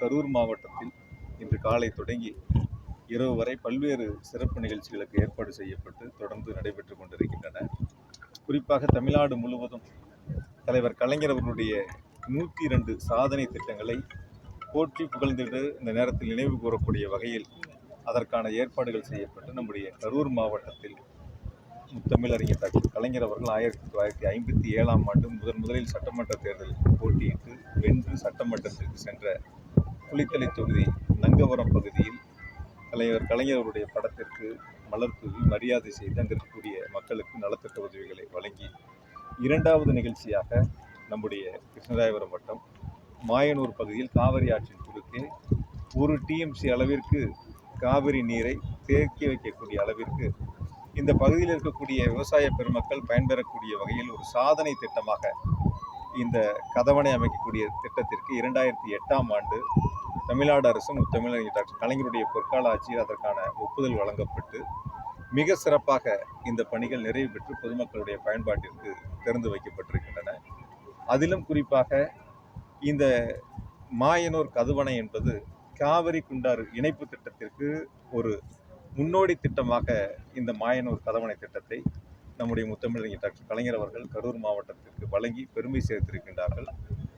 கரூர் மாவட்டத்தில் இன்று காலை தொடங்கி இரவு வரை பல்வேறு சிறப்பு நிகழ்ச்சிகளுக்கு ஏற்பாடு செய்யப்பட்டு தொடர்ந்து நடைபெற்று கொண்டிருக்கின்றன. குறிப்பாக தமிழ்நாடு முழுவதும் தலைவர் கலைஞர் அவர்களுடைய நூற்றி இரண்டு சாதனை திட்டங்களை போற்றி புகழ்ந்திட்டு இந்த நேரத்தில் நினைவு கூறக்கூடிய வகையில் அதற்கான ஏற்பாடுகள் செய்யப்பட்டு நம்முடைய கரூர் மாவட்டத்தில் முத்தமிழறிஞர் டாக்டர் கலைஞர் அவர்கள் ஆயிரத்தி தொள்ளாயிரத்தி ஐம்பத்தி ஏழாம் ஆண்டு முதன் முதலில் சட்டமன்ற தேர்தலில் போட்டியிட்டு வென்று சட்டமன்றத்திற்கு சென்ற புலித்தலை தொகுதி நங்கவரம் பகுதியில் தலைவர் கலைஞர்களுடைய படத்திற்கு மலர் தூவி மரியாதை செய்து அங்கு இருக்கக்கூடிய மக்களுக்கு நலத்திட்ட உதவிகளை வழங்கி இரண்டாவது நிகழ்ச்சியாக நம்முடைய கிருஷ்ணராயபுரம் வட்டம் மாயனூர் பகுதியில் காவிரி ஆற்றின் குறுக்கே ஒரு டிஎம்சி அளவிற்கு காவிரி நீரை தேக்கி வைக்கக்கூடிய அளவிற்கு இந்த பகுதியில் இருக்கக்கூடிய விவசாய பெருமக்கள் பயன்பெறக்கூடிய வகையில் ஒரு சாதனை திட்டமாக இந்த கதவணை அமைக்கக்கூடிய திட்டத்திற்கு இரண்டாயிரத்தி எட்டாம் ஆண்டு தமிழ்நாடு அரசும் முத்தமிழறிஞர் டாக்டர் கலைஞருடைய பொற்கால ஆட்சியில் அதற்கான ஒப்புதல் வழங்கப்பட்டு மிக சிறப்பாக இந்த பணிகள் நிறைவு பெற்று பொதுமக்களுடைய பயன்பாட்டிற்கு திறந்து வைக்கப்பட்டிருக்கின்றன. அதிலும் குறிப்பாக இந்த மாயனூர் கதுவணை என்பது காவிரி குண்டாறு இணைப்பு திட்டத்திற்கு ஒரு முன்னோடி திட்டமாக இந்த மாயனூர் கதவணை திட்டத்தை நம்முடைய முத்தமிழறிஞர் டாக்டர் கலைஞர் அவர்கள் கரூர் மாவட்டத்திற்கு வழங்கி பெருமை சேர்த்திருக்கின்றார்கள்.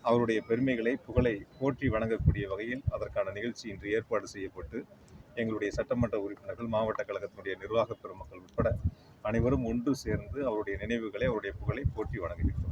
அவருடைய பெருமைகளை புகழை போற்றி வணங்கக்கூடிய வகையில் அதற்கான நிகழ்ச்சி இன்று ஏற்பாடு செய்யப்பட்டு எங்களுடைய சட்டமன்ற உறுப்பினர்கள் மாவட்ட கழகத்தினுடைய நிர்வாக பெருமக்கள் உட்பட அனைவரும் ஒன்று சேர்ந்து அவருடைய நினைவுகளை அவருடைய புகழை போற்றி வணங்குகின்றோம்